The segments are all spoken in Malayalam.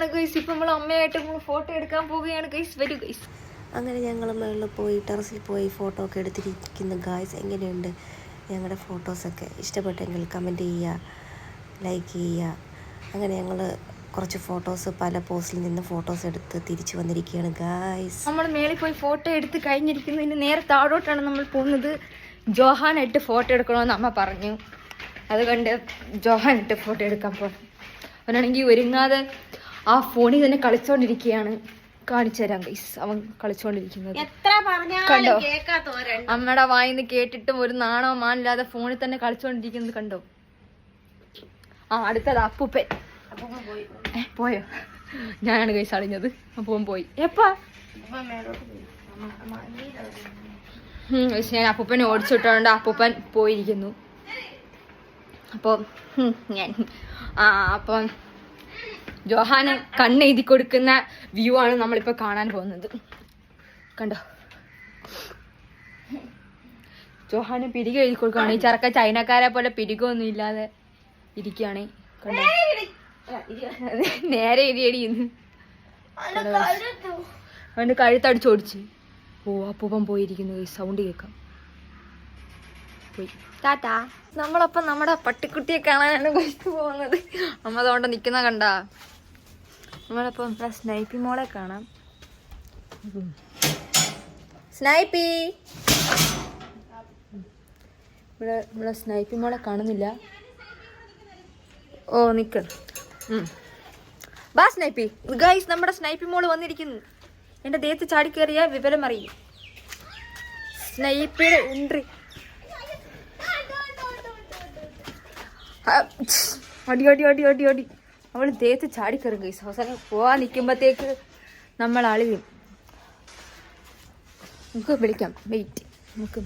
പോവാണ് ഗൈസ് ഇപ്പം നമ്മൾ അമ്മയായിട്ട് ഫോട്ടോ എടുക്കാൻ പോവുകയാണ് ഗൈസ് വരൂ ഗൈസ് അങ്ങനെ ഞങ്ങൾ മുകളിൽ പോയി ടെറസിൽ പോയി ഫോട്ടോ ഒക്കെ എടുത്തിരിക്കുന്ന ഗായ്സ് എങ്ങനെയുണ്ട് ഞങ്ങളുടെ ഫോട്ടോസൊക്കെ ഇഷ്ടപ്പെട്ടെങ്കിൽ കമന്റ് ചെയ്യുക ലൈക്ക് ചെയ്യുക. അങ്ങനെ ഞങ്ങൾ കുറച്ച് ഫോട്ടോസ് പല പോസ്റ്റിൽ നിന്ന് ഫോട്ടോസ് എടുത്ത് തിരിച്ചു വന്നിരിക്കുകയാണ് ഗായ്സ് നമ്മൾ മേളിൽ പോയി ഫോട്ടോ എടുത്ത് കഴിഞ്ഞിരിക്കുന്നു. ഇനി നേരെ താഴോട്ടാണ് നമ്മൾ പോകുന്നത്. ജോഹാനായിട്ട് ഫോട്ടോ എടുക്കണമെന്ന് അമ്മ പറഞ്ഞു. അതുകൊണ്ട് ജോഹാനായിട്ട് ഫോട്ടോ എടുക്കാൻ പോകണം അവനാണെങ്കിൽ ഒരുങ്ങാതെ ആ ഫോണിൽ തന്നെ കളിച്ചോണ്ടിരിക്കുകയാണ് കാണിച്ചു തരാം ഗൈസ് അവൻ കളിച്ചോണ്ടിരിക്കുന്നത്. എത്ര കണ്ടോ? അമ്മയുടെ വായിന്ന് കേട്ടിട്ടും ഒരു നാണോ മാനില്ലാതെ ഫോണിൽ തന്നെ കളിച്ചോണ്ടിരിക്കുന്നത് കണ്ടോ? ആ അടുത്തത് അപ്പൂപ്പൻ. പോയോ. ഞാനാണ് ഗൈസ് അളിഞ്ഞത്. അപ്പൂപ്പൻ പോയി. എപ്പാ? ഞാൻ അപ്പൂപ്പനെ ഓടിച്ചിട്ടുണ്ട് അപ്പൂപ്പൻ പോയിരിക്കുന്നു. അപ്പോൾ ഞാൻ ആ അപ്പം ജോഹാന് കണ്ണ് എഴുതി കൊടുക്കുന്ന വ്യൂ ആണ് നമ്മളിപ്പോൾ കാണാൻ പോകുന്നത്. കണ്ടോ? ജോഹാന് പിരിക എഴുതി കൊടുക്കുകയാണ്. ഈ ചറക്ക ചൈനക്കാരെ പോലെ പിരികൊന്നും ഇല്ലാതെ ഇരിക്കുകയാണ്. കണ്ടോ? നേരെ ഇരിയടിന്ന് അവന്റെ കഴുത്തടിച്ചോടിച്ച്. ഓ അപ്പൂപ്പം പോയിരിക്കുന്നു. സൗണ്ട് കേൾക്കാം. പോയി. ടാറ്റാ നമ്മളപ്പം നമ്മുടെ പട്ടിക്കുട്ടിയെ കാണാനാണ് കഴിച്ചു പോകുന്നത്. അമ്മ അതുകൊണ്ട് നിൽക്കുന്ന കണ്ട. നമ്മളപ്പം നമ്മുടെ സ്നൈപ്പി മോളെ കാണാം. സ്നൈപ്പി. ഇവിടെ ഇവിടെ സ്നൈപ്പി മോളെ കാണുന്നില്ല. ഓ നിക്ക്. ബാ സ്നൈപ്പി. ഗൈസ് നമ്മുടെ സ്നൈപ്പി മോൾ വന്നിരിക്കുന്നു. എന്റെ ദേഹത്ത് ചാടിക്കേറിയ വിവരം അറിയും സ്നൈപ്പിയുടെ എൻട്രി അടി അടി അടി അടി അടി. അവൾ ദേഹത്ത് ചാടിക്കറും ഗൈസ് അവസാനം പോവാൻ നിൽക്കുമ്പോഴത്തേക്ക് നമ്മൾ അളിയും നമുക്ക് വിളിക്കാം. വെയിറ്റ് നമുക്ക്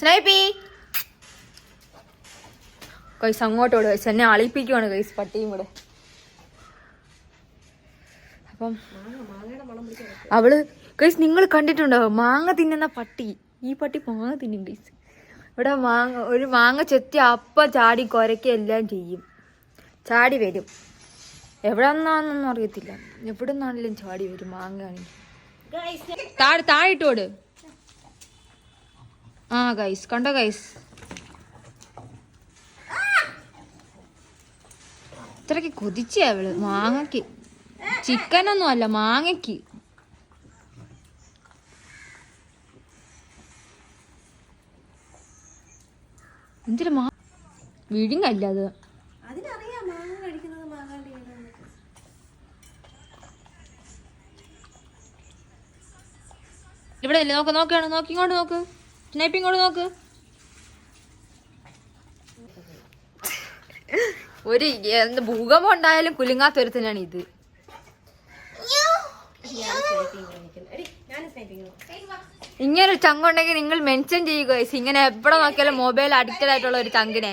സ്നൈപ്പി കൈസ് അങ്ങോട്ടോട് കൈസ് എന്നെ അളിപ്പിക്കുവാണ് കൈസ് പട്ടിയും കൂടെ. അപ്പം അവൾ കൈസ് നിങ്ങൾ കണ്ടിട്ടുണ്ടോ? മാങ്ങ തിന്നുന്ന പട്ടി. ഈ പട്ടി മാങ്ങ തിന്നും കൈസ് ഇവിടെ മാങ്ങ ഒരു മാങ്ങ ചെത്തി അപ്പ ചാടി കുരയ്ക്കുക എല്ലാം ചെയ്യും. ചാടി വരും. എവിടെ നിന്നാണെന്നൊന്നും അറിയത്തില്ല. എവിടെ നിന്നാണെങ്കിലും ചാടി വരും മാങ്ങയാണെങ്കിൽ. താഴെ താഴിട്ടോട് ആ ഗൈസ് കണ്ടോ ഗൈസ് ഇത്രക്ക് കൊതിച്ചേ അവൾ. മാങ്ങക്ക് ചിക്കനൊന്നും അല്ല മാങ്ങക്ക് എന്തിനു മാ വിഴുങ്ങല്ല അത്. ഇവിടെ അല്ലേ നോക്ക് നോക്കാണ്. നോക്കി ഇങ്ങോട്ട് നോക്ക്. സ്നൈപ്പ് ഇങ്ങോട്ട് നോക്ക്. ഒരു എന്ത് ഭൂകമ്പം ഉണ്ടായാലും കുലുങ്ങാത്തൊരുത്തിനാണ് ഇത്. ഇങ്ങനെ ഒരു ചങ്കുണ്ടെങ്കിൽ നിങ്ങൾ മെൻഷൻ ചെയ്യുക. ഇങ്ങനെ എവിടെ നോക്കിയാലും മൊബൈൽ അഡിക്റ്റഡ് ആയിട്ടുള്ള ഒരു ചങ്കിനെ